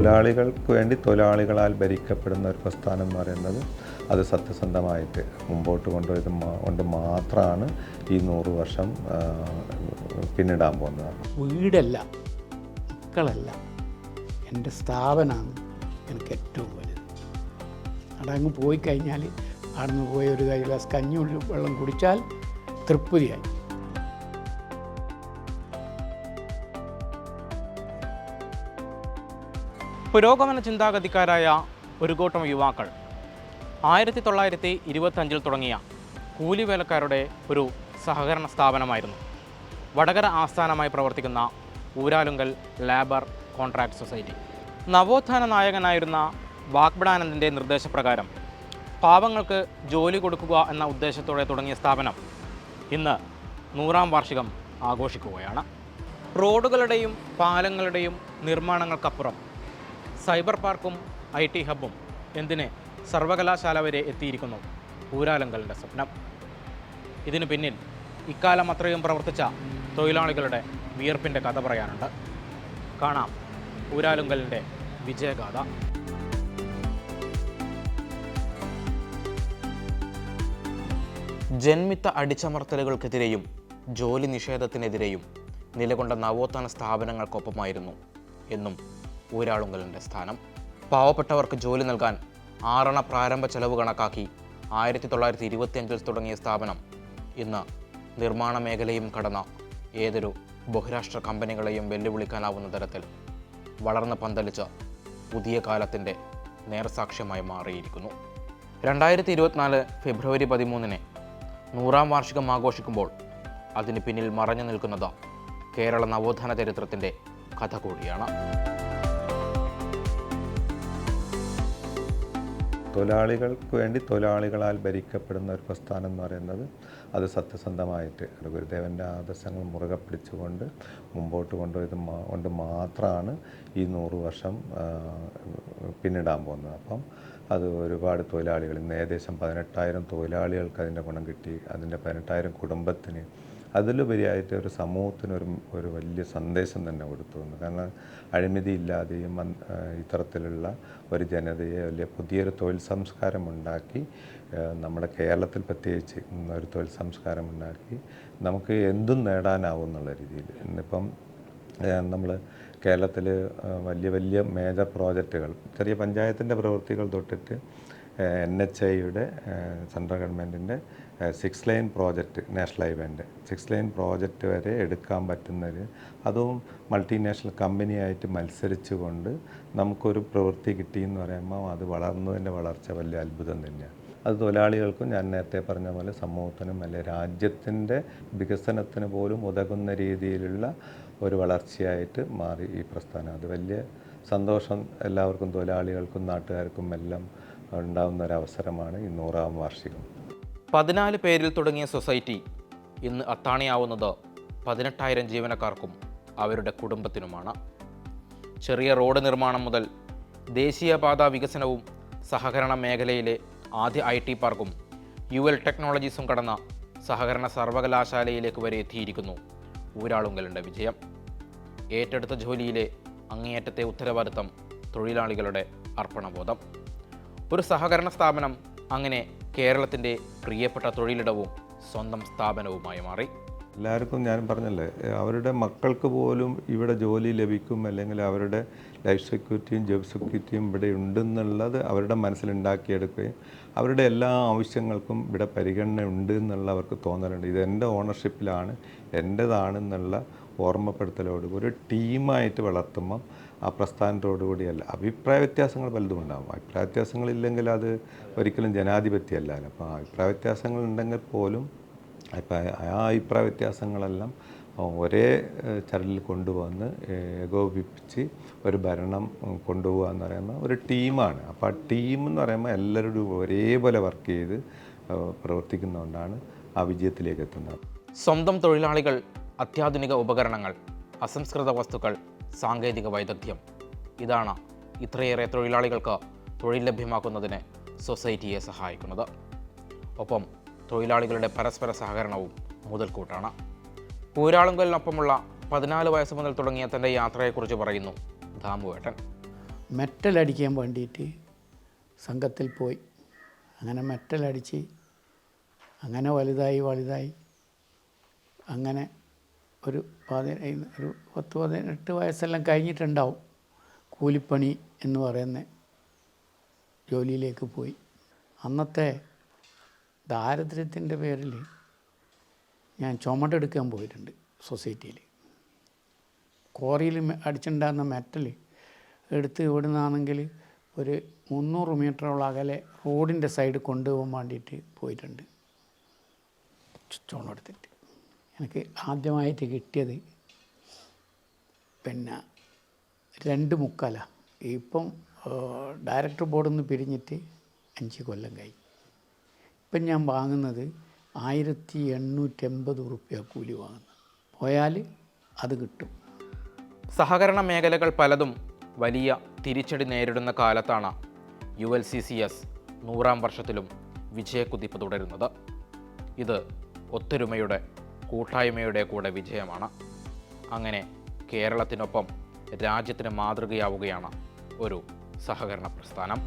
തൊഴിലാളികൾക്ക് വേണ്ടി തൊഴിലാളികളാൽ ഭരിക്കപ്പെടുന്ന ഒരു പ്രസ്ഥാനം എന്ന് പറയുന്നത് അത് സത്യസന്ധമായിട്ട് മുമ്പോട്ട് കൊണ്ടുപോയത് കൊണ്ട് മാത്രമാണ് ഈ നൂറ് വർഷം പിന്നിടാൻ പോകുന്നത്. വീടല്ല മക്കളല്ല എന്റെ സ്ഥാപനമാണ് എനിക്ക് ഏറ്റവും വലുത്. അവിടെ അങ്ങ് പോയി കഴിഞ്ഞാൽ അവിടെ നിന്ന് പോയി ഒരു കൈ ഗ്ലാസ് കഞ്ഞി വെള്ളം കുടിച്ചാൽ തൃപ്തിയായി. പുരോഗമന ചിന്താഗതിക്കാരായ ഒരു കൂട്ടം യുവാക്കൾ ആയിരത്തി തൊള്ളായിരത്തി ഇരുപത്തഞ്ചിൽ തുടങ്ങിയ കൂലിവേലക്കാരുടെ ഒരു സഹകരണ സ്ഥാപനമായിരുന്നു. വടകര ആസ്ഥാനമായി പ്രവർത്തിക്കുന്ന ഊരാലുങ്കൽ ലേബർ കോൺട്രാക്ട് സൊസൈറ്റി. നവോത്ഥാന നായകനായിരുന്ന വാഗ്ബടാനന്ദന്റെ നിർദ്ദേശപ്രകാരം പാവങ്ങൾക്ക് ജോലി കൊടുക്കുക എന്ന ഉദ്ദേശത്തോടെ തുടങ്ങിയ സ്ഥാപനം ഇന്ന് നൂറാം വാർഷികം ആഘോഷിക്കുകയാണ്. റോഡുകളുടെയും പാലങ്ങളുടെയും നിർമ്മാണങ്ങൾക്കപ്പുറം സൈബർ പാർക്കും ഐ ടി ഹബ്ബും എന്തിന് സർവകലാശാല വരെ എത്തിയിരിക്കുന്നു? ഊരാലങ്കലിന്റെ സ്വപ്നം. ഇതിനു പിന്നിൽ ഇക്കാലം അത്രയും പ്രവർത്തിച്ച തൊഴിലാളികളുടെ വിയർപ്പിന്റെ കഥ പറയാനുണ്ട്. കാണാം ഊരാലുങ്കലിന്റെ വിജയഗാഥ. ജന്മിത്ത അടിച്ചമർത്തലുകൾക്കെതിരെയും ജോലി നിഷേധത്തിനെതിരെയും നിലകൊണ്ട നവോത്ഥാന സ്ഥാപനങ്ങൾക്കൊപ്പമായിരുന്നു എന്നും ഊരാളുങ്കലിന്റെ സ്ഥാനം. പാവപ്പെട്ടവർക്ക് ജോലി നൽകാൻ ആറണ പ്രാരംഭ ചെലവ് കണക്കാക്കി ആയിരത്തി തൊള്ളായിരത്തി ഇരുപത്തിയഞ്ചിൽ തുടങ്ങിയ സ്ഥാപനം. ഇന്ന് നിർമ്മാണ മേഖലയും കടന്ന ഏതൊരു ബഹുരാഷ്ട്ര കമ്പനികളെയും വെല്ലുവിളിക്കാനാവുന്ന തരത്തിൽ വളർന്ന് പന്തലിച്ച പുതിയ കാലത്തിന്റെ നേർസാക്ഷ്യമായി മാറിയിരിക്കുന്നു. രണ്ടായിരത്തി ഇരുപത്തിനാല് ഫെബ്രുവരി പതിമൂന്നിന് നൂറാം വാർഷികം ആഘോഷിക്കുമ്പോൾ അതിന് പിന്നിൽ മറഞ്ഞു നിൽക്കുന്നത് കേരള നവോത്ഥാന ചരിത്രത്തിന്റെ കഥ കൂടിയാണ്. തൊഴിലാളികൾക്ക് വേണ്ടി തൊഴിലാളികളാൽ ഭരിക്കപ്പെടുന്ന ഒരു പ്രസ്ഥാനം എന്ന് പറയുന്നത് അത് സത്യസന്ധമായിട്ട് ഗുരുദേവന്റെ ആദർശങ്ങൾ മുറുകെ പിടിച്ചുകൊണ്ട് മുമ്പോട്ട് കൊണ്ടുപോയത് കൊണ്ട് മാത്രമാണ് ഈ നൂറ് വർഷം പിന്നിടാൻ പോകുന്നത്. അപ്പം അത് ഒരുപാട് തൊഴിലാളികൾ ഇന്ന് ഏകദേശം പതിനെട്ടായിരം തൊഴിലാളികൾക്ക് അതിന്റെ ഗുണം കിട്ടി. അതിന്റെ പതിനെട്ടായിരം കുടുംബത്തിന് അതിലുപരിയായിട്ട് ഒരു സമൂഹത്തിന് ഒരു ഒരു വലിയ സന്ദേശം തന്നെ കൊടുത്തു എന്ന് കാരണം അഴിമതി ഇല്ലാതെയും ഇത്തരത്തിലുള്ള ഒരു ജനതയെ വലിയ പുതിയൊരു തൊഴിൽ സംസ്കാരം ഉണ്ടാക്കി നമ്മുടെ കേരളത്തിൽ പ്രത്യേകിച്ച് ഒരു തൊഴിൽ സംസ്കാരം ഉണ്ടാക്കി നമുക്ക് എന്തും നേടാനാവും എന്നുള്ള രീതിയിൽ. ഇന്നിപ്പം നമ്മൾ കേരളത്തിൽ വലിയ വലിയ മേജർ പ്രോജക്റ്റുകൾ ചെറിയ പഞ്ചായത്തിന്റെ പ്രവൃത്തികൾ തൊട്ടിട്ട് എൻ എച്ച് ഐയുടെ സെൻട്രൽ ഗവൺമെന്റിന്റെ സിക്സ് ലൈൻ പ്രോജക്റ്റ് നാഷണൽ ഹൈവേന്റെ സിക്സ് ലൈൻ പ്രോജക്റ്റ് വരെ എടുക്കാൻ പറ്റുന്നൊരു അതും മൾട്ടിനാഷണൽ കമ്പനിയായിട്ട് മത്സരിച്ചുകൊണ്ട് നമുക്കൊരു പ്രവൃത്തി കിട്ടിയെന്ന് പറയുമ്പോൾ അത് വളർന്നതിന്റെ വളർച്ച വലിയ അത്ഭുതം തന്നെയാണ്. അത് തൊഴിലാളികൾക്കും ഞാൻ നേരത്തെ പറഞ്ഞ പോലെ സമൂഹത്തിനും അല്ലെ രാജ്യത്തിന്റെ വികസനത്തിന് പോലും ഉതകുന്ന രീതിയിലുള്ള ഒരു വളർച്ചയായിട്ട് മാറി ഈ പ്രസ്ഥാനം. അത് വലിയ സന്തോഷം എല്ലാവർക്കും തൊഴിലാളികൾക്കും നാട്ടുകാർക്കും എല്ലാം ഉണ്ടാകുന്ന ഒരു അവസരമാണ് ഈ നൂറാം വാർഷികം. പതിനാല് പേരിൽ തുടങ്ങിയ സൊസൈറ്റി ഇന്ന് അത്താണിയാവുന്നത് പതിനെട്ടായിരം ജീവനക്കാർക്കും അവരുടെ കുടുംബത്തിനുമാണ്. ചെറിയ റോഡ് നിർമ്മാണം മുതൽ ദേശീയപാത വികസനവും സഹകരണ മേഖലയിലെ ആദ്യ ഐ ടി പാർക്കും യു എൽ ടെക്നോളജീസും കടന്ന സഹകരണ സർവകലാശാലയിലേക്ക് വരെ എത്തിയിരിക്കുന്നു ഊരാളുങ്കലിന്റെ വിജയം. ഏറ്റെടുത്ത ജോലിയിലെ അങ്ങേയറ്റത്തെ ഉത്തരവാദിത്തം തൊഴിലാളികളുടെ അർപ്പണബോധം. ഒരു സഹകരണ സ്ഥാപനം അങ്ങനെ കേരളത്തിന്റെ പ്രിയപ്പെട്ട തൊഴിലിടവും സ്വന്തം സ്ഥാപനവുമായി മാറി. എല്ലാവർക്കും ഞാൻ പറഞ്ഞല്ലേ അവരുടെ മക്കൾക്ക് പോലും ഇവിടെ ജോലി ലഭിക്കും അല്ലെങ്കിൽ അവരുടെ ലൈഫ് സെക്യൂരിറ്റിയും ജോബ് സെക്യൂരിറ്റിയും ഇവിടെ ഉണ്ടെന്നുള്ളത് അവരുടെ മനസ്സിലുണ്ടാക്കിയെടുക്കുകയും അവരുടെ എല്ലാ ആവശ്യങ്ങൾക്കും ഇവിടെ പരിഗണന ഉണ്ട് എന്നുള്ള അവർക്ക് തോന്നലുണ്ട്. ഇത് എന്റെ ഓണർഷിപ്പിലാണ് എന്റേതാണെന്നുള്ള ഓർമ്മപ്പെടുത്തലോട് ഒരു ടീമായിട്ട് വളർത്തുമ്പം ആ പ്രസ്ഥാനത്തോടുകൂടിയല്ല അഭിപ്രായ വ്യത്യാസങ്ങൾ പലതും ഉണ്ടാകും അഭിപ്രായ വ്യത്യാസങ്ങളില്ലെങ്കിൽ അത് ഒരിക്കലും ജനാധിപത്യമല്ല അപ്പോൾ അഭിപ്രായ വ്യത്യാസങ്ങൾ ഉണ്ടെങ്കിൽ പോലും അഭിപ്രായ ആ അഭിപ്രായ വ്യത്യാസങ്ങളെല്ലാം ഒരേ ചരലിൽ കൊണ്ടുവന്ന് ഏകോപിപ്പിച്ച് ഒരു ഭരണം കൊണ്ടുപോകുക എന്ന് പറയുന്ന ഒരു ടീമാണ്. അപ്പോൾ ആ ടീം എന്ന് പറയുമ്പോൾ എല്ലാവരും ഒരേപോലെ വർക്ക് ചെയ്ത് പ്രവർത്തിക്കുന്നതുകൊണ്ടാണ് ആ വിജയത്തിലേക്ക് എത്തുന്നത്. സ്വന്തം തൊഴിലാളികൾ അത്യാധുനിക ഉപകരണങ്ങൾ അസംസ്കൃത വസ്തുക്കൾ സാങ്കേതിക വൈദഗ്ധ്യം. ഇതാണ് ഇത്രയേറെ തൊഴിലാളികൾക്ക് തൊഴിൽ ലഭ്യമാക്കുന്നതിന് സൊസൈറ്റിയെ സഹായിക്കുന്നത്. ഒപ്പം തൊഴിലാളികളുടെ പരസ്പര സഹകരണവും മുതൽക്കൂട്ടാണ്. പൂരാളുങ്കലിനൊപ്പമുള്ള പതിനാല് വയസ്സ് മുതൽ തുടങ്ങിയ തന്റെ യാത്രയെക്കുറിച്ച് പറയുന്നു ദാമുവേട്ടൻ. മെറ്റലടിക്കാൻ വേണ്ടിയിട്ട് സംഘത്തിൽ പോയി. അങ്ങനെ മെറ്റലടിച്ച് അങ്ങനെ വലുതായി വലുതായി അങ്ങനെ ഒരു പതിനൈ ഒരു പത്ത് പതിനെട്ട് വയസ്സെല്ലാം കഴിഞ്ഞിട്ടുണ്ടാവും കൂലിപ്പണി എന്ന് പറയുന്ന ജോലിയിലേക്ക് പോയി. അന്നത്തെ ദാരിദ്ര്യത്തിന്റെ പേരിൽ ഞാൻ ചുമടെടുക്കാൻ പോയിട്ടുണ്ട് സൊസൈറ്റിയിൽ. കോറിയിൽ അടിച്ചിട്ടുണ്ടായിരുന്ന മെറ്റൽ എടുത്ത് ഇവിടുന്നാണെങ്കിൽ ഒരു മുന്നൂറ് മീറ്ററോളം അകലെ റോഡിന്റെ സൈഡ് കൊണ്ടുപോകാൻ വേണ്ടിയിട്ട് പോയിട്ടുണ്ട്. ചുവടെടുത്തിട്ട് എനിക്ക് ആദ്യമായിട്ട് കിട്ടിയത് പിന്നെ രണ്ട് മുക്കാല. ഇപ്പം ഡയറക്ടർ ബോർഡിൽ നിന്ന് പിരിഞ്ഞിട്ട് അഞ്ച് കൊല്ലം കഴിഞ്ഞു. ഇപ്പം ഞാൻ വാങ്ങുന്നത് ആയിരത്തി എണ്ണൂറ്റമ്പത് റുപ്യ കൂലി വാങ്ങുന്നു. പോയാൽ അത് കിട്ടും. സഹകരണ മേഖലകൾ പലതും വലിയ തിരിച്ചടി നേരിടുന്ന കാലത്താണ് U L C C S നൂറാം വർഷത്തിലും വിജയക്കുതിപ്പ് തുടരുന്നത്. ഇത് ഒത്തൊരുമയുടെ കൂട്ടായ്മയുടെ കൂടെ വിജയമാണ്. അങ്ങനെ കേരളത്തിനൊപ്പം രാജ്യത്തിന് മാതൃകയാവുകയാണ് ഒരു സഹകരണ പ്രസ്ഥാനം.